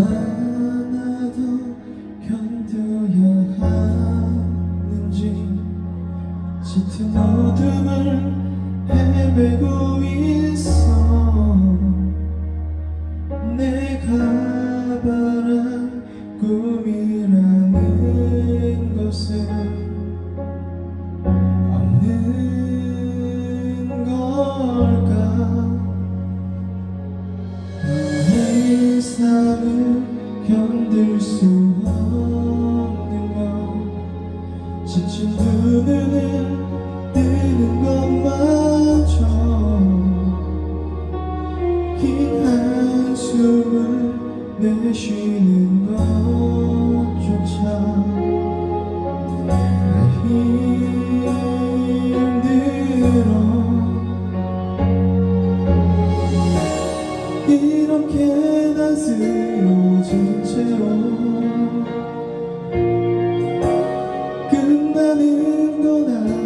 더 견뎌야 하는지 짙은 어둠을 헤매고 있어. 내가 바란 꿈이라는 것은 없는 걸 삶을 견딜 수 없는 것 지친 두 눈을 뜨는 것마저 긴 한숨을 내쉬는 것조차 나 힘들어 이렇게 난 쓰러진 채로 끝나는 건 아닐까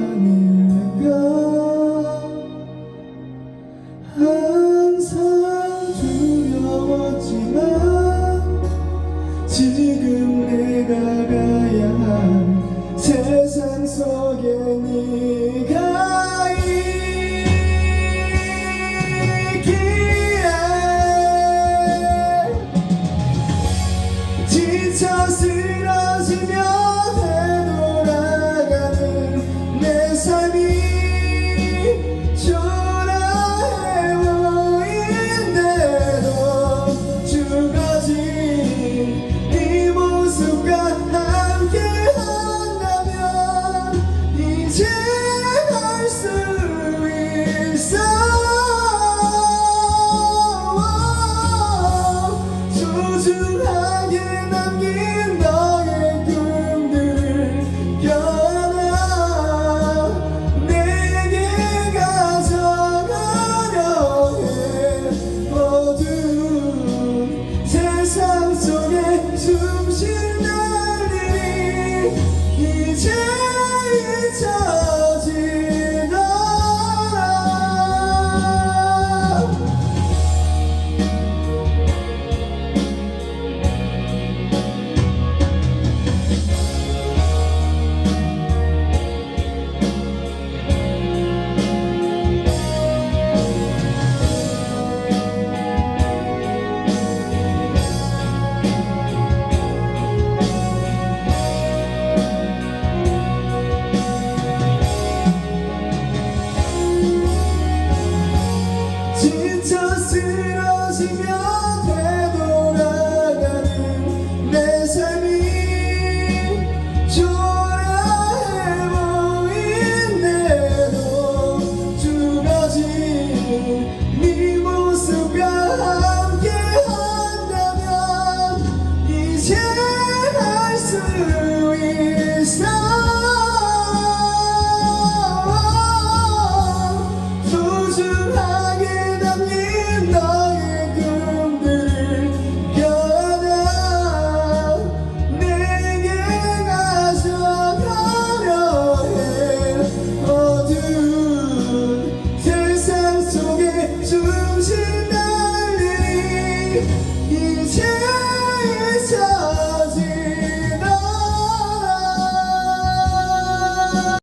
to